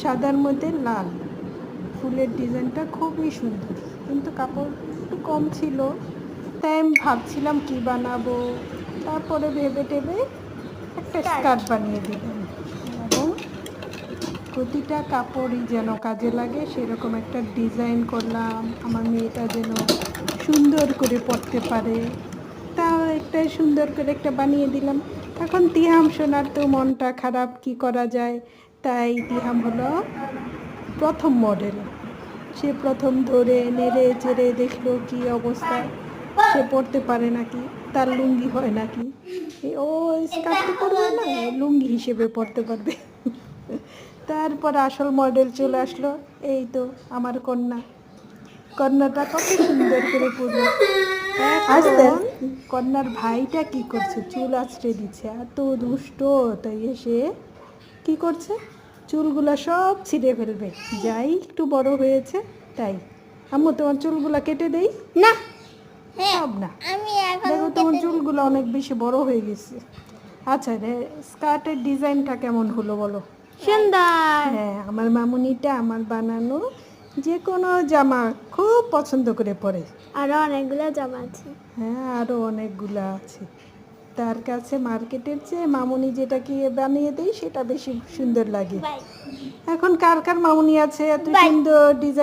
সাদার মধ্যে লাল। ফুলের ডিজাইনটা খুবই সুন্দর। কিন্তু কাপড় একটু কম ছিল। তাই আমি ভাবছিলাম কি বানাবো? তারপরে ভেবে টেবে একটা স্কার্ট বানিয়ে দিলাম। এবং প্রতিটা কাপড়ই যেন কাজে লাগে সেরকম একটা ডিজাইন করলাম। আমার মেয়েটা যেন সুন্দর করে পরতে পারে। তাও একটা সুন্দর করে একটা বানিয়ে দিলাম। এখন তিহাম শোনার তো মনটা খারাপ কি করা যায়? তাই তিহাম হলো প্রথম মডেল সে প্রথম ধরে নেড়ে চেড়ে দেখল কি অবস্থা। সে পড়তে পারে নাকি? তার লুঙ্গি হয় নাকি? ও স্কার্ট তো পরবে না? লুঙ্গি হিসেবে পড়তে পারবে। তারপর আসল মডেল চলে আসলো। এই তো আমার কন্যা। কন্যাটা কত সুন্দর করে পড়ল। কন্যার ভাইটা কি করছে? চুল আছড়ে দিচ্ছে। এত দুষ্ট। তাই এসে কি করছে? চুলগুলা সব ছিঁড়ে ফেলবে। যাই একটু বড় হয়েছে তাই। আম্মু তোমার চুলগুলা কেটে দেই? না। সব না। দেখো তোমার চুলগুলো অনেক বেশি বড় হয়ে গেছে। আচ্ছা রে স্কার্টের ডিজাইনটা কেমন হলো বলো? সুন্দর। হ্যাঁ আমার মামুনিটা আমার বানানো যে কোনো জামা খুব পছন্দ করে পরে। আরও অনেকগুলো জামা আছে। হ্যাঁ আরও অনেকগুলো আছে। তার কাছে মার্কেটের চেয়ে মামুনি যেটা কি বানিয়ে দেয় সেটা বেশি সুন্দর লাগে। এখন কার কার মামুনি আছে? এত সুন্দর ডিজাইন